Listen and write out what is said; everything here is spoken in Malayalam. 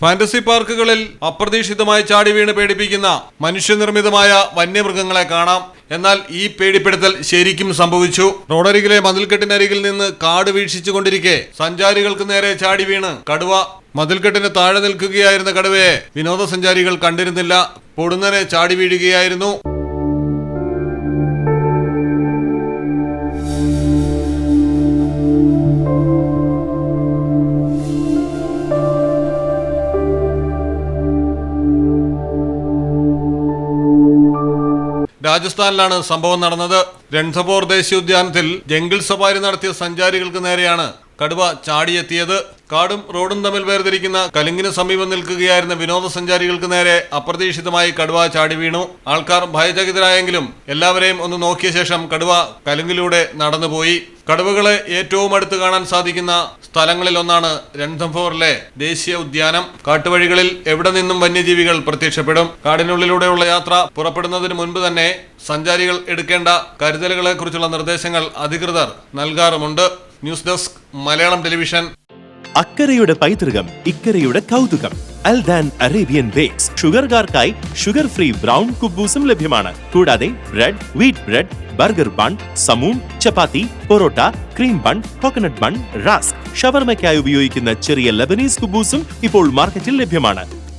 ഫാന്റസി പാർക്കുകളിൽ അപ്രതീക്ഷിതമായി ചാടി വീണ് പേടിപ്പിക്കുന്ന മനുഷ്യനിർമ്മിതമായ വന്യമൃഗങ്ങളെ കാണാം. എന്നാൽ ഈ പേടിപ്പെടുത്തൽ ശരിക്കും സംഭവിച്ചു. റോഡരികിലെ മതിൽക്കെട്ടിനരികിൽ നിന്ന് കാട് വീക്ഷിച്ചുകൊണ്ടിരിക്കെ സഞ്ചാരികൾക്ക് നേരെ ചാടി വീണ് കടുവ. മതിൽക്കെട്ടിന് താഴെ നിൽക്കുകയായിരുന്ന കടുവയെ വിനോദസഞ്ചാരികൾ കണ്ടിരുന്നില്ല. പൊടുന്നനെ ചാടി വീഴുകയായിരുന്നു. രാജസ്ഥാനിലാണ് സംഭവം നടന്നത്. രൺസഭോർ ദേശീയോദ്യാനത്തിൽ ജംഗിൾ സഫാരി നടത്തിയ സഞ്ചാരികൾക്ക് നേരെയാണ് കടുവ ചാടിയെത്തിയത്. കാടും റോഡും തമ്മിൽ വേർതിരിക്കുന്ന കലുങ്ങിന് സമീപം നിൽക്കുകയായിരുന്ന വിനോദസഞ്ചാരികൾക്ക് നേരെ അപ്രതീക്ഷിതമായി കടുവ ചാടി വീണു. ആൾക്കാർ ഭയചകിതരായെങ്കിലും എല്ലാവരെയും ഒന്ന് നോക്കിയ ശേഷം കടുവ കലുങ്കിലൂടെ നടന്നുപോയി. കടുവകളെ ഏറ്റവും അടുത്ത് കാണാൻ സാധിക്കുന്ന സ്ഥലങ്ങളിൽ ഒന്നാണ് രൺഥംഫോറിലെ ദേശീയ ഉദ്യാനം. കാട്ടുവഴികളിൽ എവിടെ നിന്നും വന്യജീവികൾ പ്രത്യക്ഷപ്പെടും? കാടിനുള്ളിലൂടെയുള്ള യാത്ര പുറപ്പെടുന്നതിന് മുൻപ് തന്നെ സഞ്ചാരികൾ എടുക്കേണ്ട കരുതലുകളെ കുറിച്ചുള്ള നിർദ്ദേശങ്ങൾ അധികൃതർ നൽകാറുമുണ്ട്. News desk Malayalam television. അക്കരയുടെ പൈതൃകം ഇക്കരയുടെ കൗതുകം. അൽദാൻ അറേബ്യൻ ബേക്സ് ഷുഗർകാർക്കായി ഷുഗർ ഫ്രീ ബ്രൗൺ കുബൂസും ലഭ്യമാണ്. കൂടാതെ bread wheat bread burger bun സമൂൺ chapati parotta cream bun coconut bun rusk. ഷവർമയ്ക്കായി ഉപയോഗിക്കുന്ന ചെറിയ ലബനീസ് കുബൂസും ഇപ്പോൾ മാർക്കറ്റിൽ ലഭ്യമാണ്.